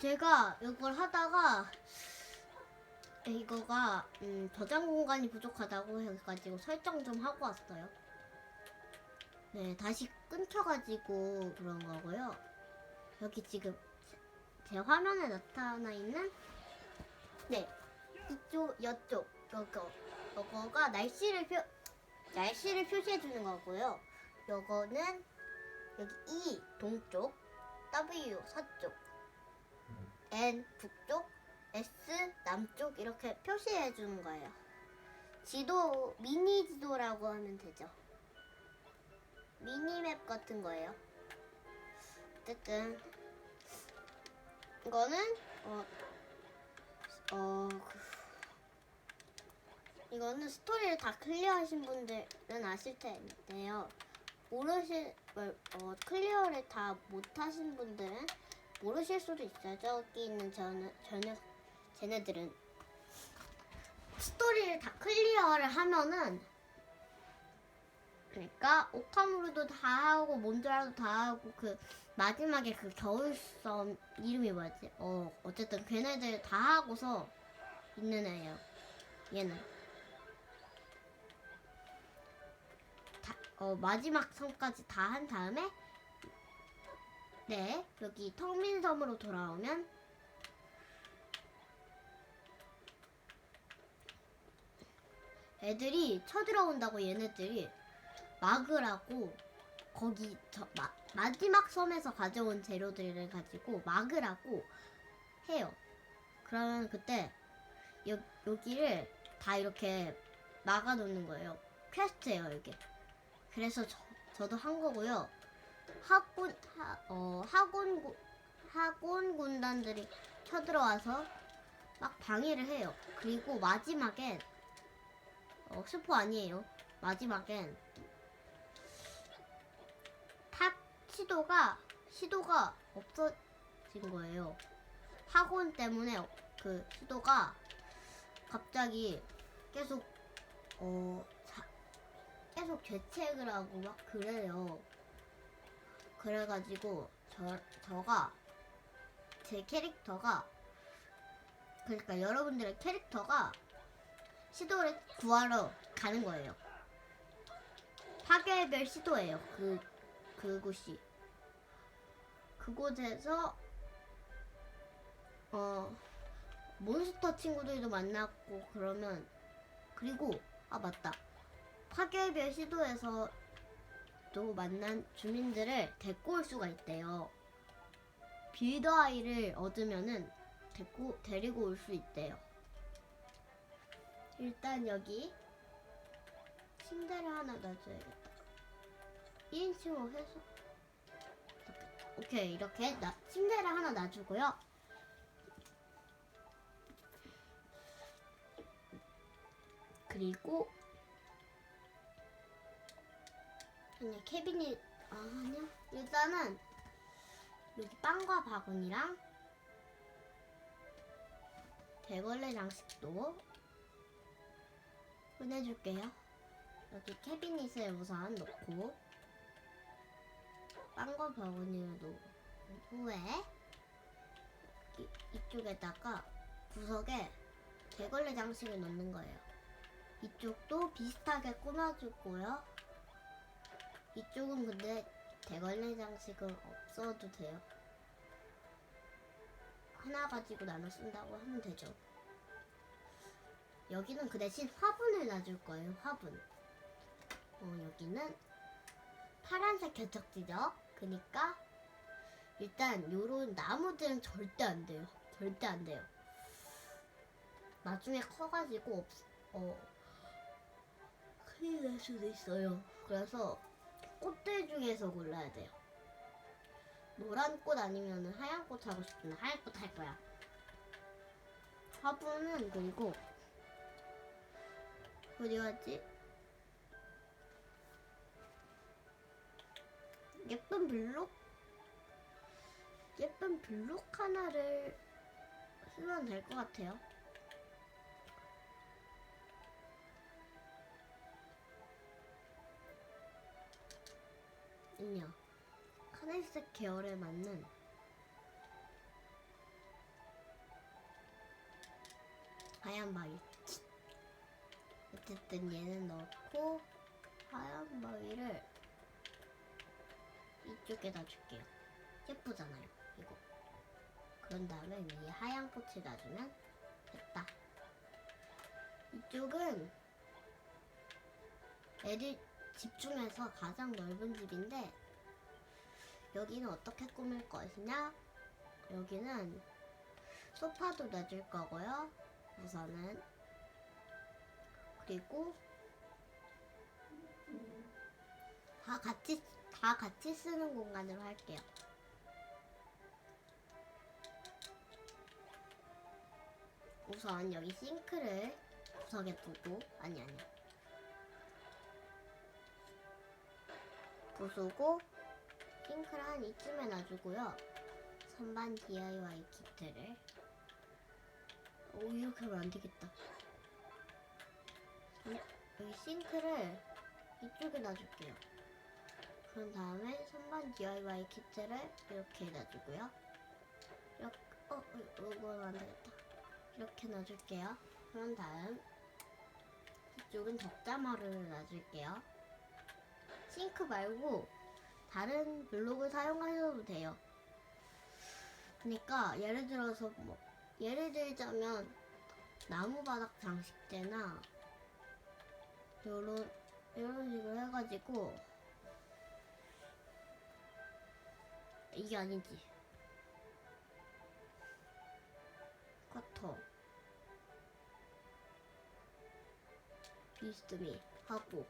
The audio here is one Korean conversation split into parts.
제가 이걸 하다가 이거가 음, 저장 공간이 부족하다고 해가지고 설정 좀 하고 왔어요. 네, 다시 끊겨가지고 그런 거고요. 여기 지금 제 화면에 나타나 있는 네 이쪽 이쪽 요거 요거가 날씨를 표 날씨를 표시해 주는 거고요. 요거는 여기 E 동쪽, W 서쪽, N 북쪽, S 남쪽 이렇게 표시해 주는 거예요. 지도 미니 지도라고 하면 되죠. 미니맵 같은 거예요. 어쨌든 이거는 어, 어 그- 이거는 스토리를 다 클리어하신 분들은 아실 텐데요. 모르실 어, 어, 클리어를 다 못하신 분들은 모르실 수도 있어요. 저기 있는 저는 저녁 쟤네들은 스토리를 다 클리어를 하면은 그러니까 오카무르도 다 하고 몬드라도 다 하고 그 마지막에 그 겨울섬 이름이 뭐였지? 어 어쨌든 걔네들 다 하고서 있는 애예요. 얘는 다, 어 마지막 섬까지 다 한 다음에 네 여기 텅빈 섬으로 돌아오면 애들이 쳐들어온다고 얘네들이 막으라고 거기 저 마, 마지막 섬에서 가져온 재료들을 가지고 막으라고 해요. 그러면 그때 여, 여기를 다 이렇게 막아놓는 거예요. 퀘스트예요 이게. 그래서 저, 저도 한 거고요. 학군 하, 어, 학원 구- 학원 군단들이 쳐들어와서 막 방해를 해요. 그리고 마지막엔 어, 스포 아니에요. 마지막엔 탁 시도가 시도가 없어진 거예요. 학원 때문에 어- 그 시도가 갑자기 계속 어 자- 계속 죄책을 하고 막 그래요. 그래가지고 저 저가 제 캐릭터가 그러니까 여러분들의 캐릭터가 시도를 구하러 가는 거예요. 파괴별 시도예요. 그 그곳이 그곳에서 어 몬스터 친구들도 만났고 그러면 그리고 아 맞다 파괴별 시도에서 또 만난 주민들을 데리고 올 수가 있대요. 빌더 아이를 얻으면은 데리고 데리고 올 수 있대요. 일단 여기 침대를 하나 놔줘야겠다. 1인칭으로 해서 오케이 이렇게 나, 침대를 하나 놔주고요. 그리고 아니야 케빈이 아 아니야 일단은 여기 빵과 바구니랑 대걸레 장식도 보내줄게요. 여기 캐비닛을 우선 놓고 빵과 바구니를 놓은 후에 이, 이쪽에다가 구석에 대걸레 장식을 넣는 거예요. 이쪽도 비슷하게 꾸며주고요. 이쪽은 근데 대걸레 장식은 없어도 돼요. 하나 가지고 나눠 쓴다고 하면 되죠. 여기는 그 대신 화분을 놔줄 거예요. 화분. 어, 여기는 파란색 개척지죠. 그니까 일단 요런 나무들은 절대 안 돼요. 절대 안 돼요. 나중에 커가지고 없, 어 큰일 날 수도 있어요. 그래서 꽃들 중에서 골라야 돼요. 노란 꽃 아니면 하얀 꽃 하고 싶으면 하얀 꽃 할 거야. 화분은 그리고 어디 갔지? 예쁜 블록? 예쁜 블록 하나를 쓰면 될 것 같아요. 있냐? 하늘색 계열에 맞는 하얀 바위. 어쨌든 얘는 넣고 하얀 바위를 이쪽에다 줄게요. 예쁘잖아요, 이거. 그런 다음에 이 하얀 꽃을 놔주면 됐다. 이쪽은 애들 집 중에서 가장 넓은 집인데 여기는 어떻게 꾸밀 것이냐? 여기는 소파도 놔줄 거고요. 우선은 그리고 다 같이 다 같이 쓰는 공간으로 할게요. 우선 여기 싱크를 구석에 두고 아니 아니 부수고 싱크를 한 이쯤에 놔주고요. 선반 DIY 키트를 오 이렇게 하면 안 되겠다. 음, 여기 싱크를 이쪽에 놔줄게요. 그런 다음에 선반 DIY 키트를 이렇게 놔주고요. 이렇게 어, 어 이건 안 되겠다. 이렇게 놔줄게요. 그런 다음 이쪽은 덕자마루를 놔줄게요. 싱크 말고 다른 블록을 사용하셔도 돼요. 그러니까 예를 들어서 뭐 예를 들자면 나무 바닥 장식대나 요런 이런 식으로 해가지고 이게 아니지. 커터. 비스트미 하고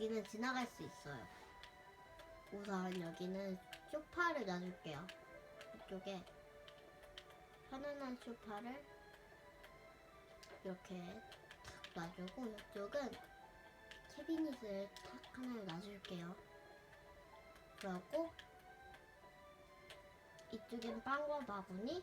여기는 지나갈 수 있어요. 우선 여기는 소파를 놔줄게요. 이쪽에 편안한 소파를 이렇게 탁 놔주고 이쪽은 캐비닛을 탁 하나 놔줄게요. 그리고 이쪽엔 빵과 바구니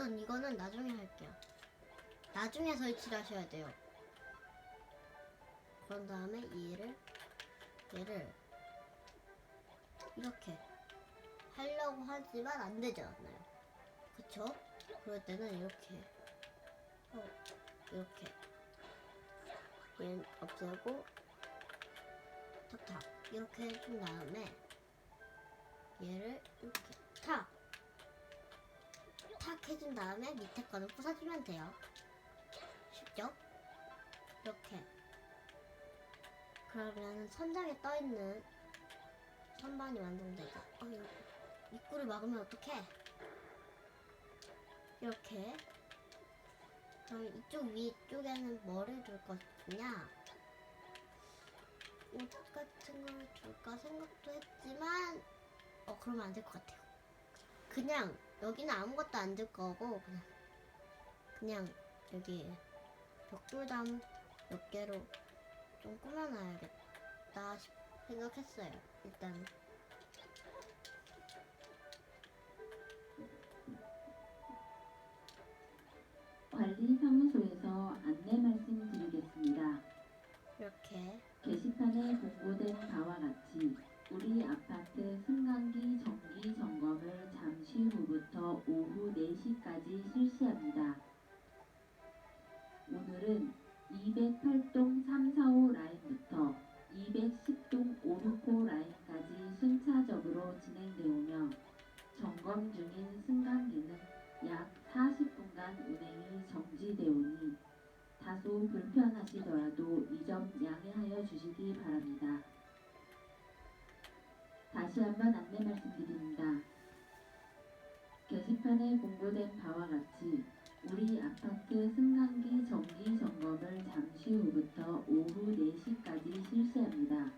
우선 이거는 나중에 할게요. 나중에 설치를 하셔야 돼요. 그런 다음에 얘를 얘를 이렇게 하려고 하지만 안 되지 않나요? 그쵸? 그럴 때는 이렇게 어, 이렇게 얘 없애고 탁탁 이렇게 해준 다음에 얘를 이렇게 탁 탁 해준 다음에 밑에 거는 부숴주면 돼요. 쉽죠? 이렇게. 그러면 선장에 떠있는 선반이 완성되죠. 어, 이거 입구를 막으면 어떡해? 이렇게. 그럼 이쪽 위쪽에는 뭐를 줄 것이냐? 옷 같은 걸 줄까 생각도 했지만, 어, 그러면 안 될 것 같아요. 그냥 여기는 아무것도 안 들 거고 그냥 그냥 여기 벽돌담 몇 개로 좀 꾸며놔야겠다 싶- 생각했어요. 일단 관리사무소에서 안내 말씀드리겠습니다. 이렇게 게시판에 공고된 바와 같이 우리 아파트 4시까지 실시합니다. 오늘은 208동 345 라인부터 210동 565 라인까지 순차적으로 진행되오며 점검 중인 승강기는 약 40분간 운행이 정지되오니 다소 불편하시더라도 이 점 양해하여 주시기 바랍니다. 다시 한번 안내 말씀드립니다. 게시판에 공고된 바와 같이 우리 아파트 승강기 정기 점검을 잠시 후부터 오후 4시까지 실시합니다.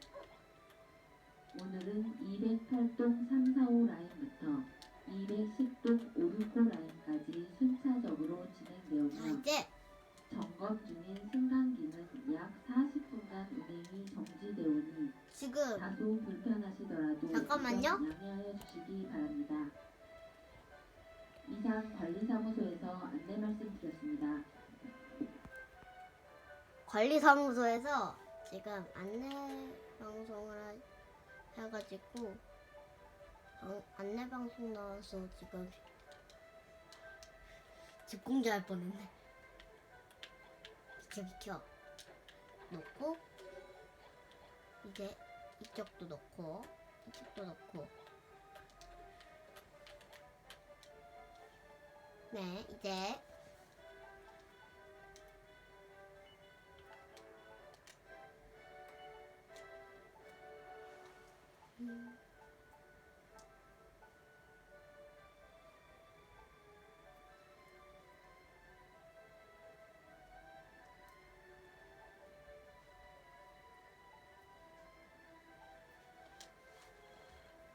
오늘은 208동 345 라인부터 210동 569 라인까지 순차적으로 자, 진행되오며 점검 중인 승강기는 약 40분간 운행이 정지되오니 지금 다소 불편하시더라도 잠깐만요. 양해하여 주시기 바랍니다. 이상 관리사무소에서 안내 말씀드렸습니다. 관리사무소에서 지금 안내 방송을 하- 해가지고 어, 안내 방송 나와서 지금 집공제할 뻔했네. 비켜 비켜. 놓고 이제 이쪽도 놓고 이쪽도 놓고. 네 이제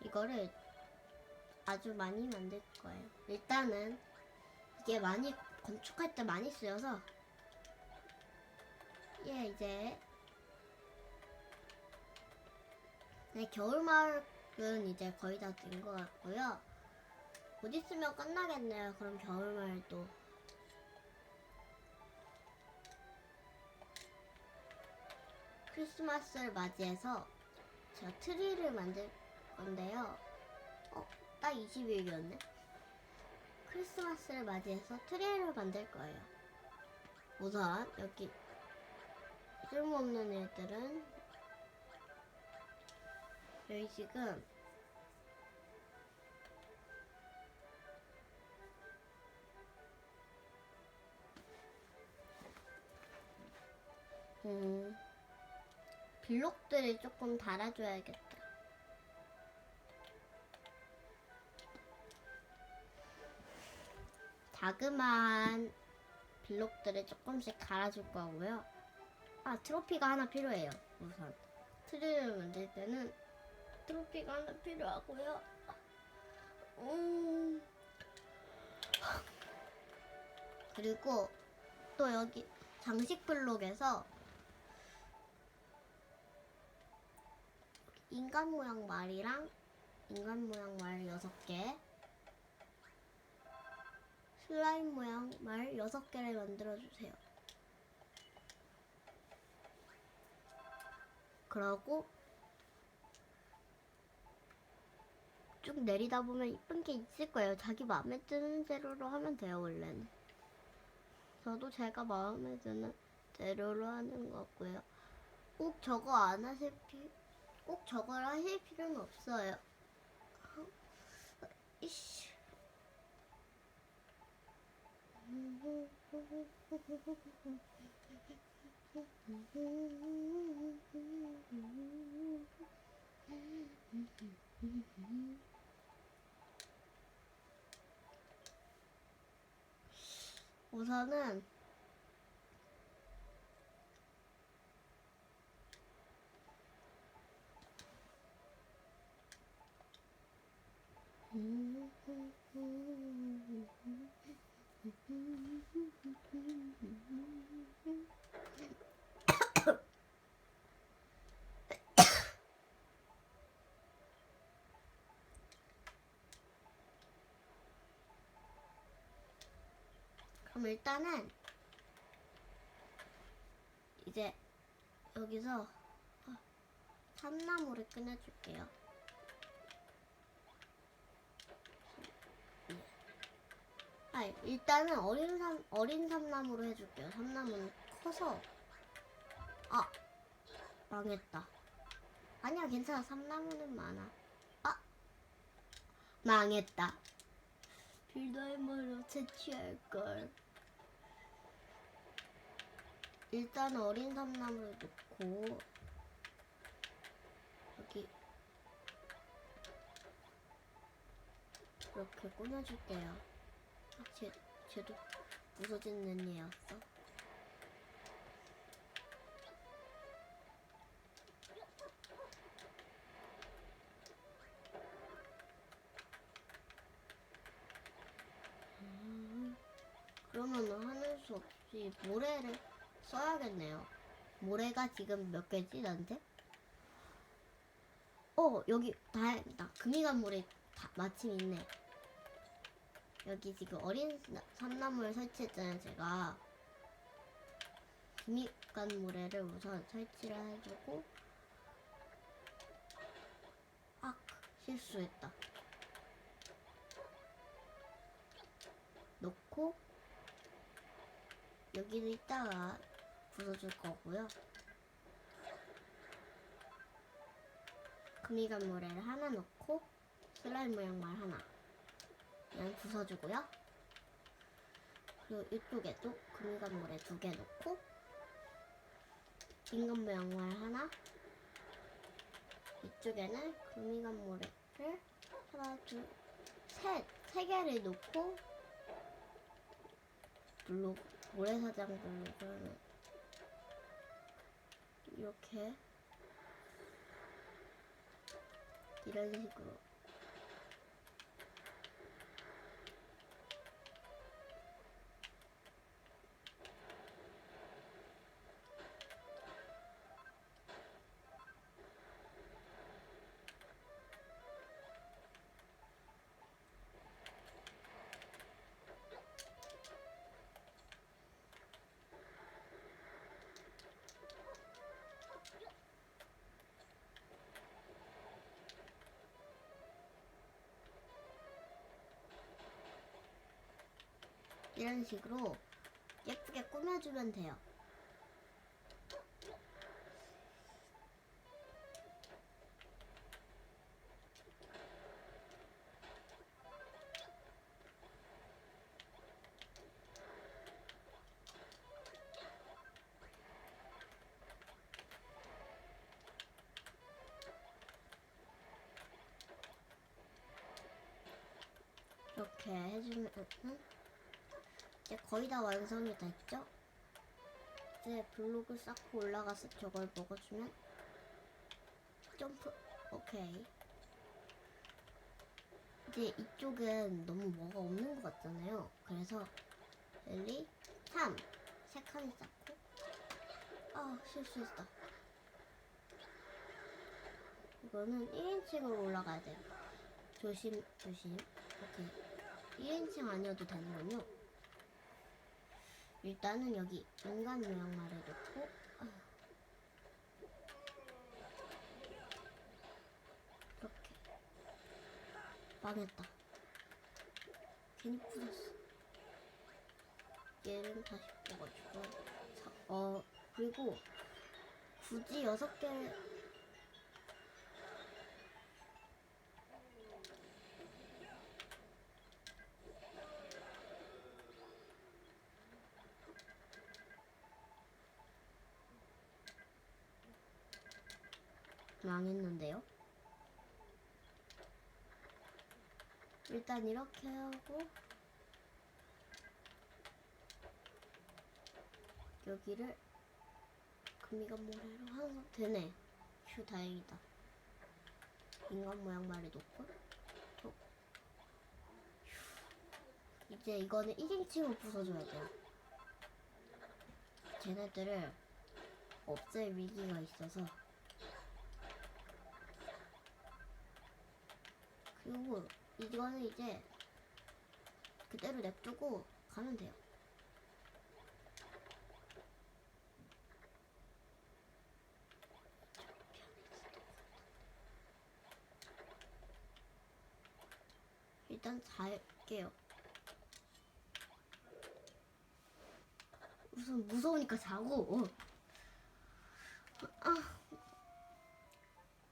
이거를 아주 많이 만들 거예요. 일단은 이게 많이 건축할 때 많이 쓰여서 예 이제 네 겨울마을은 이제 거의 다 된 것 같고요. 곧 있으면 끝나겠네요. 그럼 겨울마을도 크리스마스를 맞이해서 제가 트리를 만들 건데요. 어, 딱 20일이었네. 크리스마스를 맞이해서 트리를 만들 거예요. 우선 여기 쓸모없는 애들은 여기 지금 음 블록들을 조금 달아줘야겠다. 자그마한 블록들을 조금씩 갈아줄 거고요. 아, 트로피가 하나 필요해요. 우선. 트리를 만들 때는 트로피가 하나 필요하고요. 음. 그리고 또 여기 장식 블록에서 인간 모양 말이랑 인간 모양 말 6개 슬라임 모양 말 6개를 만들어 주세요. 그러고 쭉 내리다 보면 이쁜 게 있을 거예요. 자기 마음에 드는 재료로 하면 돼요, 원래는. 저도 제가 마음에 드는 재료로 하는 거고요. 꼭 저거 안 하실 피, 꼭 저걸 하실 필요는 없어요. 이씨. 우선은 그럼 일단은 이제 여기서 어, 참나무를 꺼내줄게요. 아, 일단은 어린 삼 어린 삼나무로 해줄게요. 삼나무는 커서 아 망했다. 아니야 괜찮아. 삼나무는 많아. 아 망했다. 빌더이머로 채취할 걸. 일단 어린 삼나무를 놓고 여기 이렇게 꾸며줄게요. 아, 쟤, 쟤도 부서지는 애였어. 음, 그러면은 하는 수 없이 모래를 써야겠네요. 모래가 지금 몇 개지 나한테? 어 여기 다행이다. 금이간 모래 다, 마침 있네. 여기 지금 어린 나- 삼나무를 설치했잖아요 제가. 금이간 모래를 우선 설치를 해주고 아 실수했다. 놓고 여기를 이따가 부숴줄 거고요. 금이간 모래를 하나 넣고 슬라임 모양 말 하나 그냥 부숴주고요. 그리고 이쪽에도 금이간 모래 두 개 넣고 인간 모양 말 하나 이쪽에는 금이간 모래를 하나 둘셋세 개를 놓고 블록 모래사장 블록을 이렇게 이런 식으로 이런 식으로 예쁘게 꾸며주면 돼요. 이렇게 해주면은 이제 거의 다 완성이 됐죠? 이제 블록을 쌓고 올라가서 저걸 먹어주면 점프 오케이. 이제 이쪽은 너무 뭐가 없는 것 같잖아요. 그래서 랠리 3 세칸을 쌓고. 아 실수했다 이거는 1인칭으로 올라가야 돼요 조심 조심. 오케이. 1인칭 아니어도 되는군요 일단은 여기 인간 모양말을 놓고. 아휴. 이렇게. 망했다. 괜히 부쉈어. 얘는 다시 뽑아주고. 자, 어 그리고 굳이 여섯 개 망했는데요. 일단 이렇게 하고 여기를 금이간 모래로 하나 되네. 휴 다행이다. 인간 모양 말을 놓고 또 휴. 이제 이거는 1인칭으로 부숴줘야 돼요. 쟤네들을 없앨 위기가 있어서 그리고 이거는 이제 그대로 냅두고 가면 돼요. 일단 잘게요. 우선 무서우니까 자고. 아,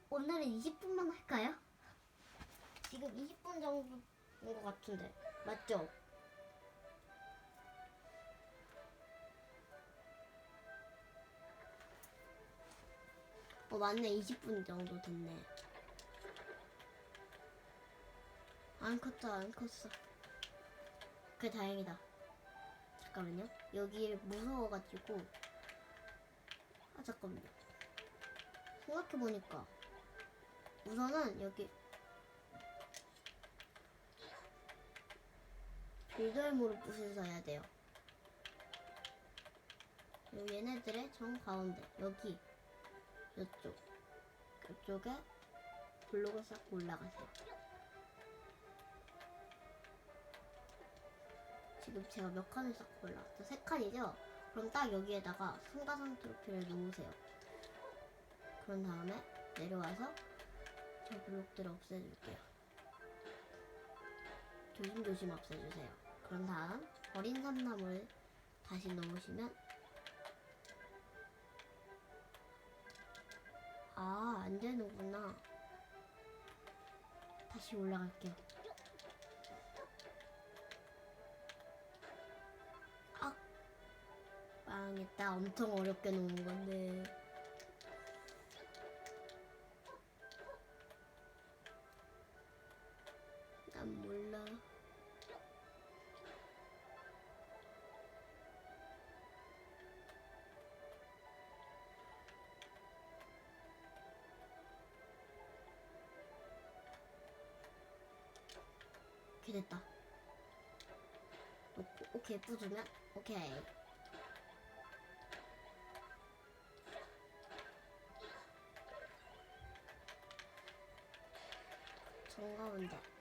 오늘은 20분만 할까요? 지금 20분 정도 것 같은데. 맞죠? 어 맞네. 20분 정도 됐네. 안 컸어 안 컸어. 그래 다행이다. 잠깐만요. 여기 무서워가지고. 아 잠깐만요. 생각해보니까 우선은 여기 빌더의무를 부셔서 해야 돼요. 요 얘네들의 정 가운데 여기 이쪽 이쪽에 블록을 쌓고 올라가세요. 지금 제가 몇 칸을 쌓고 올라왔죠? 세 칸이죠? 그럼 딱 여기에다가 승가상 트로피를 놓으세요. 그런 다음에 내려와서 저 블록들을 없애줄게요. 조심조심 없애주세요. 그런 다음 어린 삼나무를 다시 넣으시면 아, 안 되는구나. 다시 올라갈게요. 아, 망했다. 엄청 어렵게 놓은 건데. 오케이 됐다. 놓고 오케이 부수면 오케이. 정가운데.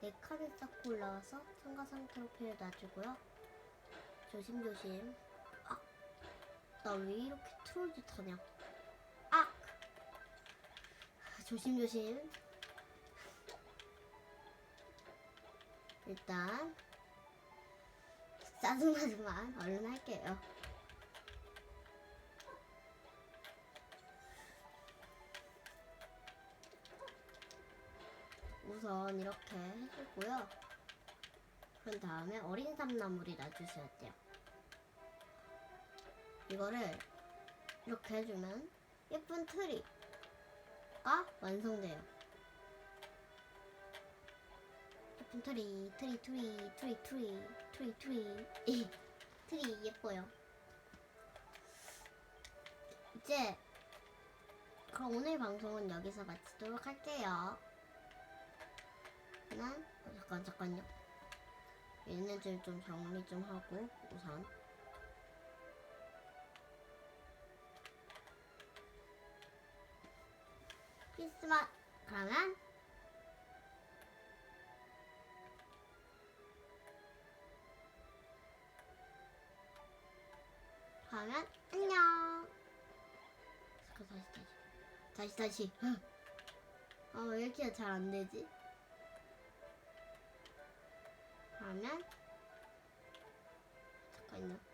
네 칸을 쌓고 올라와서 참가상 트로피를 놔주고요. 조심조심. 아, 나 왜 이렇게 트롤 짓하냐? 아! 조심조심. 일단 짜증나지만 얼른 할게요. 우선 이렇게 해주고요. 그런 다음에 어린 삼나물이 놔주셔야 돼요. 이거를 이렇게 해주면 예쁜 트리가 완성돼요. 예쁜 트리, 트리, 트리, 트리, 트리, 트리, 트리. 트리 예뻐요. 이제 그럼 오늘 방송은 여기서 마치도록 할게요. 난 어, 잠깐 잠깐요. 얘네들 좀 정리 좀 하고 우선 크리스마스 그러면 그러면 안녕. 잠깐 다시 다시 다시 다시. 아 왜 이렇게 잘 안 되지? 그러면 잠깐요.